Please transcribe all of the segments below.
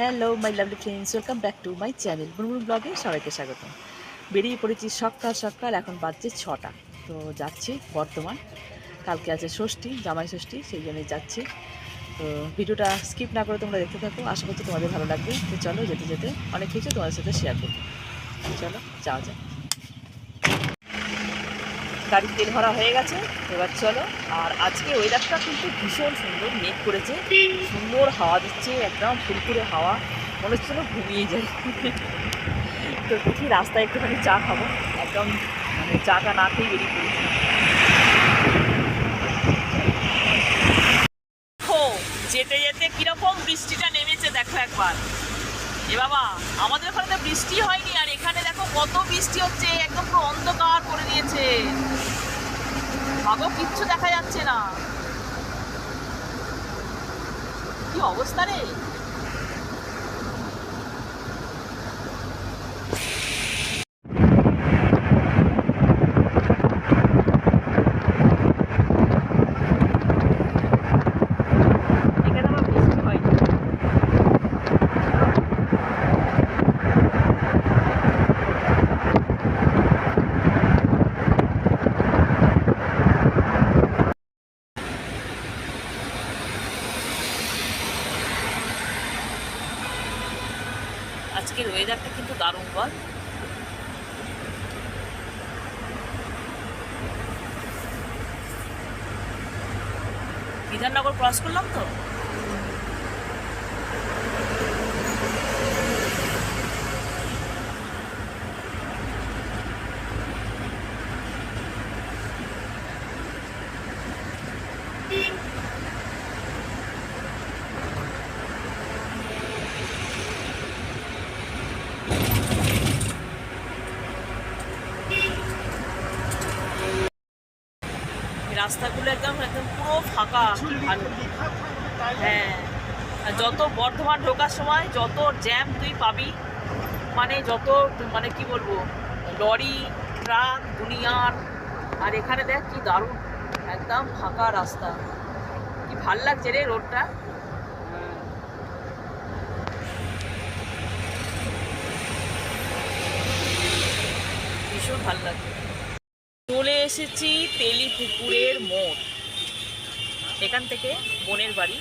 Hello my lovely friends welcome back to my channel বুনবুন ব্লগে সবাইকে স্বাগত বেরিয়ে পড়েছি সকাল সকাল, এখন বাজছে ছটা। তো যাচ্ছি বর্তমান। কালকে আছে ষষ্ঠী, জামাই ষষ্ঠী, সেই জন্যই যাচ্ছি। তো ভিডিওটা স্কিপ না করে তোমরা দেখতে থাকো, আশা করছি তোমাদের ভালো লাগবে। তো চলো যেতে যেতে অনেক কিছু তোমাদের সাথে শেয়ার করব। চলো, যাওয়া যাক। গাড়ির তেল ভরা হয়ে গেছে। এবার চলো। আর আজকে ওয়েদারটা কিন্তু ভীষণ সুন্দর মেঘ করেছে। সুন্দর হাওয়া দিচ্ছে, একদম ফুরফুরে হাওয়া। মনে হচ্ছে ঘুমিয়ে যায় তো দেখি রাস্তায় একটুখানি চা খাব। একদম মানে চাটা না খেয়ে বেরিয়ে পড়েছি। যেতে যেতে কীরকম বৃষ্টিটা নেমেছে দেখো একবার। এ বাবা, আমাদের ওখানে তো বৃষ্টি হয়নি, আর এখানে দেখো কত বৃষ্টি হচ্ছে, একদম পুরো অন্ধকার। ভাগো কিচ্ছু দেখা যাচ্ছে না। কি অবস্থা রে? আজকের ওয়েদারটা কিন্তু দারুণ বল। বিধাননগর ক্রস করলাম তো? রাস্তাগুলো একদম একদম পুরো ফাঁকা হ্যাঁ যত বর্ধমান ঢোকার সময়, যত জ্যাম তুই পাবি মানে যত মানে কি বলব, লরি, ট্রাক, দুনিয়ার, আর এখানে দেখ কি দারুণ, একদম ফাঁকা রাস্তা। কি ভালো লাগছে রে রোডটা। ভীষণ ভালো লাগছে। চলে এসেছি তেলি পুকুরের মোড়। এখান থেকে বোনের বাড়ি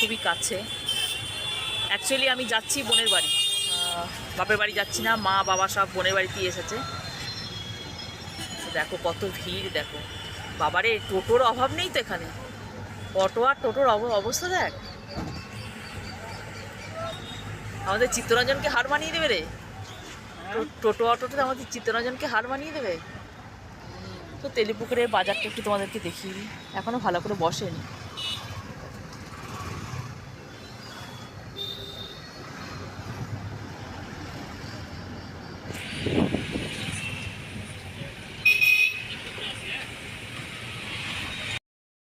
খুবই কাছে। অ্যাকচুয়ালি আমি যাচ্ছি বোনের বাড়ি। বাপের বাড়ি যাচ্ছি না মা বাবা সব বোনের বাড়িতেই এসেছে। দেখো কত ভিড় দেখো। বাবারে টোটোর অভাব নেই তো এখানে? অটো আর টোটোর অব- অবস্থা দেখ। আমাদের চিত্তরঞ্জনকে হার মানিয়ে দেবে রে? টোটো অটোতে আমাদের চিত্তরঞ্জনকে হার মানিয়ে দেবে? তো তেলিপুকুরের বাজারটা একটু তোমাদেরকে দিই। এখনও ভালো করে বসেনি।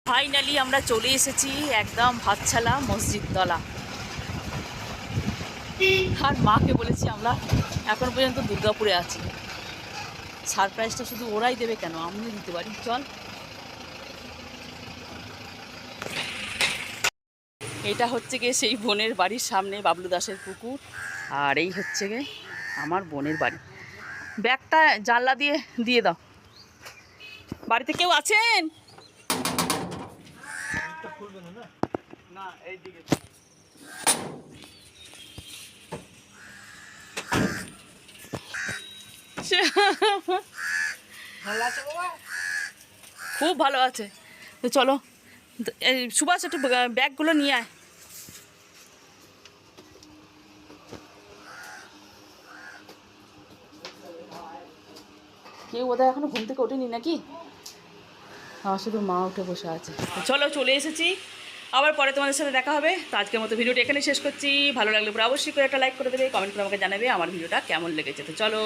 ফাইনালি আমরা চলে এসেছি একদম ভাতছালা মসজিদ তলা আর মাকে বলেছি আমরা এখন পর্যন্ত দুর্গাপুরে আছি। সারপ্রাইজটা শুধু ওরাই দেবে কেন? আমিও দিতে পারি। চল। এটা হচ্ছে গিয়ে সেই বোনের বাড়ির সামনে বাবলু দাসের পুকুর। আর এই হচ্ছে গিয়ে আমার বোনের বাড়ি। ব্যাগটা জানলা দিয়ে দিয়ে দাও। বাড়িতে কেউ আছেন? খুব ভালো আছে। তো চলো এই সুভাষ একটু ব্যাগগুলো নিয়ে আয়। কেউ বোধহয় এখনও ঘুম থেকে ওঠেনি নাকি? আমার শুধু মা উঠে বসে আছে। চলো চলে এসেছি। আবার পরে তোমাদের সাথে দেখা হবে। তো আজকের মতো ভিডিওটা এখানে শেষ করছি। ভালো লাগলে পরে অবশ্যই করে একটা লাইক করে দেবে কমেন্ট করে আমাকে জানাবে আমার ভিডিওটা কেমন লেগেছে। তো চলো।